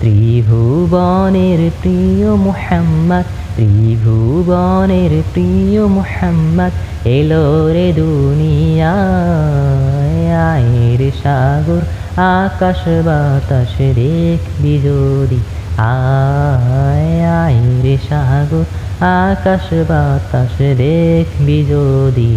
ত্রিভুবনের প্রিয় মুহাম্মদ, ত্রিভুবনের প্রিয় মুহাম্মদ, এলো রে দুনিয়ায় আয়ের সাগর, আকাশ বাতাস দেখবি যদি, আয় আয়ের সাগর, আকাশ বাতাস দেখবি যদি।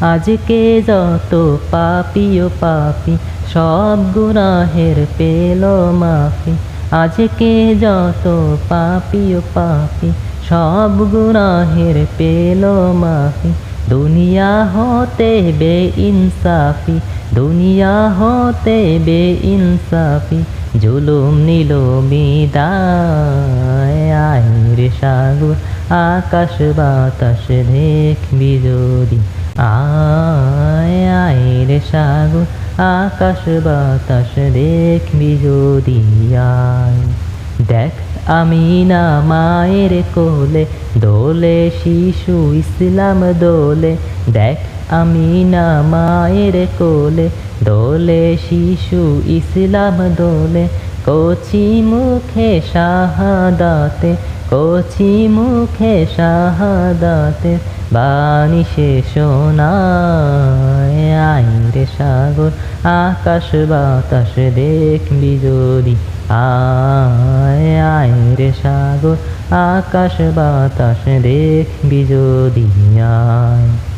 আজকে যত পাপি ও পাপি সব গুনাহের পেল মাফি। আজকে যত পাপি ও পাপি, সব গুনাহের পেল মাফি। দুনিয়া হতে বে ইনসাফি দুনিয়া হতে বে ইনসাফি জুলুম নিল বিদায়। আয় রে সাগর, আকাশ বাতাস দেখবি যদি আয় আয়। রে সাগর, আকাশ বাতাস দেখবি যদি আয়। দেখ আমি না মায়ের কোলে, দোলে শিশু ইসলাম দোলে। দেখ আমি না মায়ের কোলে, দোলে শিশু ইসলাম দোলে। কচি মুখে শাহাদাতে কচি মুখে শাহাদাতে বাণী সে শোনায়। আইন রে সাগর, আকাশ বাতাস দেখবি যদি আয়। আইন রে সাগর, আকাশ বাতাস দেখবি যদি আয়।